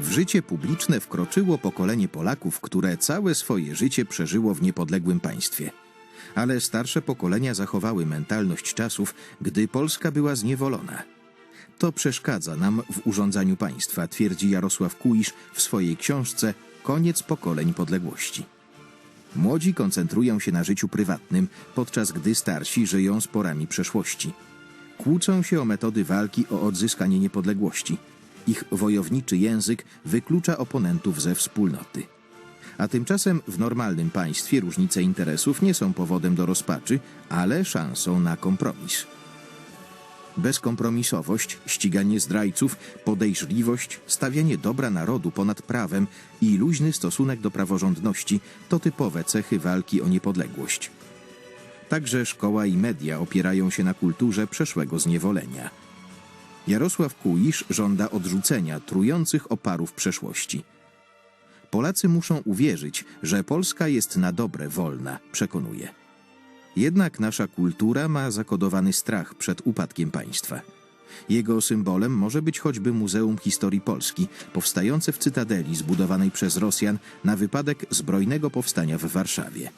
W życie publiczne wkroczyło pokolenie Polaków, które całe swoje życie przeżyło w niepodległym państwie. Ale starsze pokolenia zachowały mentalność czasów, gdy Polska była zniewolona. To przeszkadza nam w urządzaniu państwa, twierdzi Jarosław Kuisz w swojej książce Koniec pokoleń podległości. Młodzi koncentrują się na życiu prywatnym, podczas gdy starsi żyją sporami przeszłości. Kłócą się o metody walki o odzyskanie niepodległości. Ich wojowniczy język wyklucza oponentów ze wspólnoty. A tymczasem w normalnym państwie różnice interesów nie są powodem do rozpaczy, ale szansą na kompromis. Bezkompromisowość, ściganie zdrajców, podejrzliwość, stawianie dobra narodu ponad prawem i luźny stosunek do praworządności to typowe cechy walki o niepodległość. Także szkoła i media opierają się na kulturze przeszłego zniewolenia. Jarosław Kuisz żąda odrzucenia trujących oparów przeszłości. Polacy muszą uwierzyć, że Polska jest na dobre wolna, przekonuje. Jednak nasza kultura ma zakodowany strach przed upadkiem państwa. Jego symbolem może być choćby Muzeum Historii Polski, powstające w cytadeli zbudowanej przez Rosjan na wypadek zbrojnego powstania w Warszawie.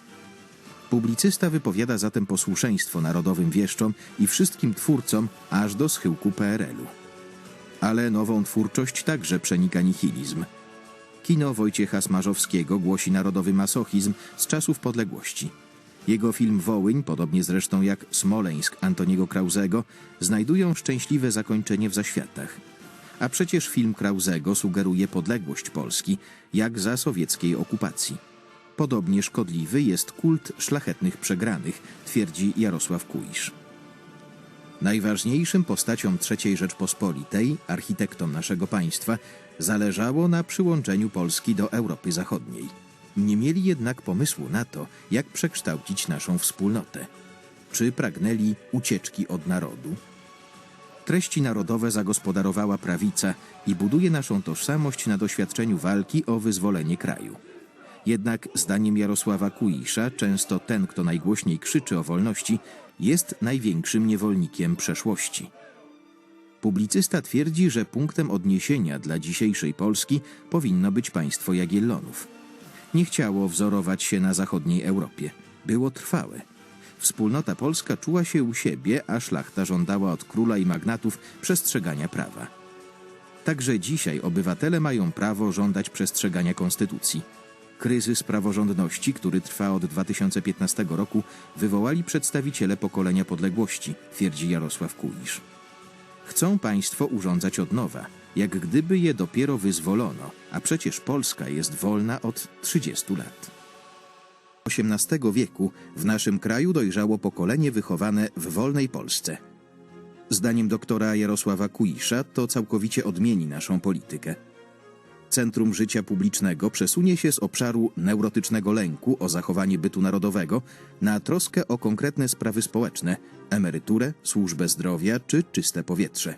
Publicysta wypowiada zatem posłuszeństwo narodowym wieszczom i wszystkim twórcom aż do schyłku PRL-u. Ale nową twórczość także przenika nihilizm. Kino Wojciecha Smarzowskiego głosi narodowy masochizm z czasów podległości. Jego film Wołyń, podobnie zresztą jak Smoleńsk Antoniego Krauzego, znajdują szczęśliwe zakończenie w zaświatach. A przecież film Krauzego sugeruje podległość Polski, jak za sowieckiej okupacji. Podobnie szkodliwy jest kult szlachetnych przegranych, twierdzi Jarosław Kuisz. Najważniejszym postaciom III Rzeczpospolitej, architektom naszego państwa, zależało na przyłączeniu Polski do Europy Zachodniej. Nie mieli jednak pomysłu na to, jak przekształcić naszą wspólnotę. Czy pragnęli ucieczki od narodu? Treści narodowe zagospodarowała prawica i buduje naszą tożsamość na doświadczeniu walki o wyzwolenie kraju. Jednak zdaniem Jarosława Kuisza, często ten, kto najgłośniej krzyczy o wolności, jest największym niewolnikiem przeszłości. Publicysta twierdzi, że punktem odniesienia dla dzisiejszej Polski powinno być państwo Jagiellonów. Nie chciało wzorować się na zachodniej Europie. Było trwałe. Wspólnota polska czuła się u siebie, a szlachta żądała od króla i magnatów przestrzegania prawa. Także dzisiaj obywatele mają prawo żądać przestrzegania konstytucji. Kryzys praworządności, który trwa od 2015 roku, wywołali przedstawiciele pokolenia podległości, twierdzi Jarosław Kulisz. Chcą państwo urządzać od nowa, jak gdyby je dopiero wyzwolono, a przecież Polska jest wolna od 30 lat. XVIII wieku w naszym kraju dojrzało pokolenie wychowane w wolnej Polsce. Zdaniem doktora Jarosława Kuisza to całkowicie odmieni naszą politykę. Centrum życia publicznego przesunie się z obszaru neurotycznego lęku o zachowanie bytu narodowego na troskę o konkretne sprawy społeczne, emeryturę, służbę zdrowia czy czyste powietrze.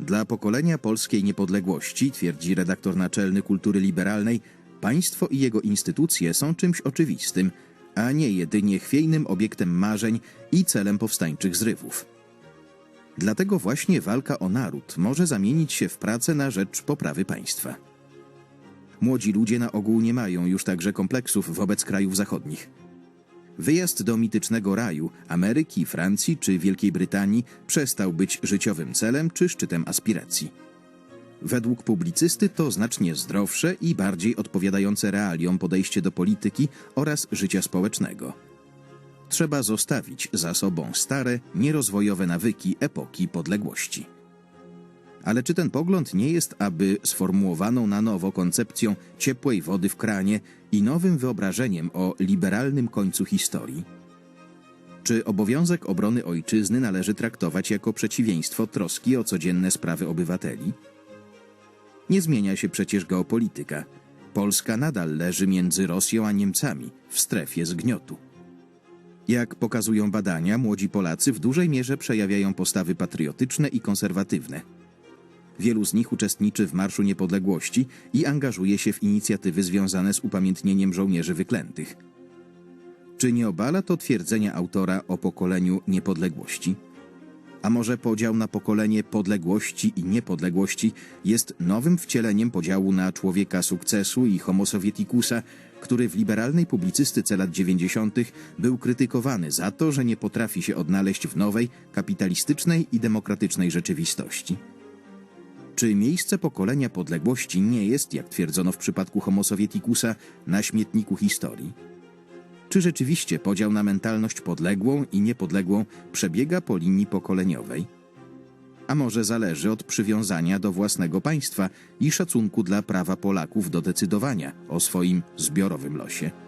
Dla pokolenia polskiej niepodległości, twierdzi redaktor naczelny kultury liberalnej, państwo i jego instytucje są czymś oczywistym, a nie jedynie chwiejnym obiektem marzeń i celem powstańczych zrywów. Dlatego właśnie walka o naród może zamienić się w pracę na rzecz poprawy państwa. Młodzi ludzie na ogół nie mają już także kompleksów wobec krajów zachodnich. Wyjazd do mitycznego raju Ameryki, Francji czy Wielkiej Brytanii przestał być życiowym celem czy szczytem aspiracji. Według publicysty to znacznie zdrowsze i bardziej odpowiadające realiom podejście do polityki oraz życia społecznego. Trzeba zostawić za sobą stare, nierozwojowe nawyki epoki podległości. Ale czy ten pogląd nie jest aby sformułowaną na nowo koncepcją ciepłej wody w kranie i nowym wyobrażeniem o liberalnym końcu historii? Czy obowiązek obrony ojczyzny należy traktować jako przeciwieństwo troski o codzienne sprawy obywateli? Nie zmienia się przecież geopolityka. Polska nadal leży między Rosją a Niemcami w strefie zgniotu. Jak pokazują badania, młodzi Polacy w dużej mierze przejawiają postawy patriotyczne i konserwatywne. Wielu z nich uczestniczy w Marszu Niepodległości i angażuje się w inicjatywy związane z upamiętnieniem żołnierzy wyklętych. Czy nie obala to twierdzenia autora o pokoleniu niepodległości? A może podział na pokolenie podległości i niepodległości jest nowym wcieleniem podziału na człowieka sukcesu i homo sovieticusa, który w liberalnej publicystyce lat 90. był krytykowany za to, że nie potrafi się odnaleźć w nowej, kapitalistycznej i demokratycznej rzeczywistości? Czy miejsce pokolenia podległości nie jest, jak twierdzono w przypadku homo sovieticusa, na śmietniku historii? Czy rzeczywiście podział na mentalność podległą i niepodległą przebiega po linii pokoleniowej? A może zależy od przywiązania do własnego państwa i szacunku dla prawa Polaków do decydowania o swoim zbiorowym losie?